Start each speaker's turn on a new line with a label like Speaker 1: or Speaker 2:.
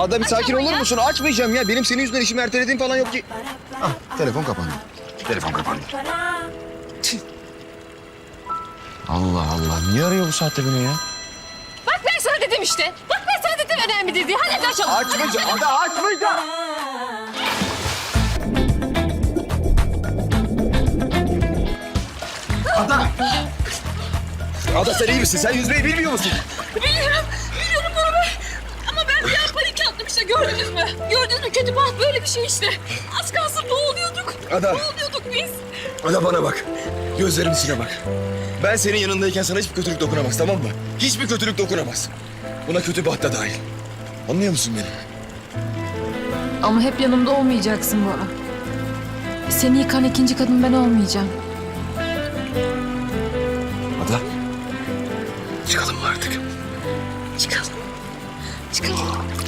Speaker 1: Ada bir sakin olur musun? Açmayacağım ya. Benim senin yüzünden işimi ertelediğim falan yok ki. Ah, telefon kapandı. Telefon kapandı. Allah Allah. Niye arıyor bu saatte beni ya?
Speaker 2: Bak ben sana dedim işte. Bak ben sana dedim önemli diye. Hadi hadi açalım.
Speaker 1: Açmayacağım. Ada açmayacağım. Ada. Ada sen iyi misin? Sen yüzmeyi bilmiyor musun?
Speaker 2: Biliyorum. Biliyorum Gördünüz mü kötü baht böyle bir şey işte. Az kalsın boğuluyorduk.
Speaker 1: Ada.
Speaker 2: Boğuluyorduk biz.
Speaker 1: Ada bana bak. Gözlerimin içine bak. Ben senin yanındayken sana hiçbir kötülük dokunamaz tamam mı? Hiçbir kötülük dokunamaz. Buna kötü baht da dahil. Anlıyor musun beni?
Speaker 3: Ama hep yanımda olmayacaksın bu Bora. Seni yıkan ikinci kadın ben olmayacağım. Ada. Çıkalım mı artık? Çıkalım. Çıkalım.